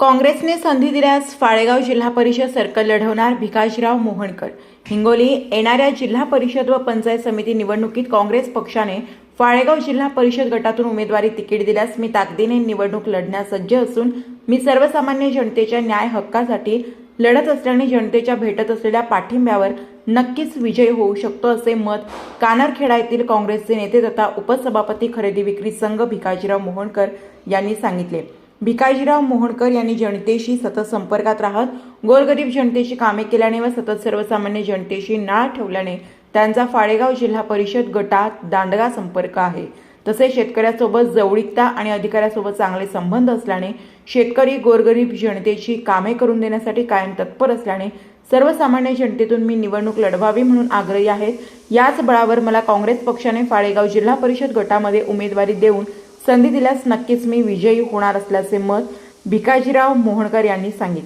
काँग्रेसने संधी दिल्यास फाळेगाव जिल्हा परिषद सर्कल लढवणार भिकाजीराव मोहनकर. हिंगोली येणाऱ्या जिल्हा परिषद व पंचायत समिती निवडणुकीत काँग्रेस पक्षाने फाळेगाव जिल्हा परिषद गटातून उमेदवारी तिकीट दिल्यास मी ताकदीने निवडणूक लढण्यास सज्ज असून मी सर्वसामान्य जनतेच्या न्याय हक्कासाठी लढत असल्याने जनतेच्या भेटत असलेल्या पाठिंब्यावर नक्कीच विजय होऊ शकतो असे मत कानरखेडा येथील काँग्रेसचे नेते तथा उपसभापती खरेदी विक्री संघ भिकाजीराव मोहनकर यांनी सांगितले. भिकाजीराव मोहनकर यांनी जनतेशी सतत संपर्कात राहत गोरगरीब जनतेशी कामे केल्याने व सतत सर्वसामान्य जनतेशी नाळ ठेवल्याने त्यांचा फाळेगाव जिल्हा परिषद गटात दांडगा संपर्क आहे. तसेच शेतकऱ्यासोबत जवळीकता आणि अधिकाऱ्यासोबत चांगले संबंध असल्याने शेतकरी गोरगरीब जनतेची कामे करून देण्यासाठी कायम तत्पर असल्याने सर्वसामान्य जनतेतून मी निवडणूक लढवावी म्हणून आग्रही आहेत याच बळावर मला काँग्रेस पक्षाने फाळेगाव जिल्हा परिषद गटामध्ये उमेदवारी देऊन संधी दिल्यास नक्कीच मी विजयी होणार असल्याचे मत भिकाजीराव मोहनकर यांनी सांगितले.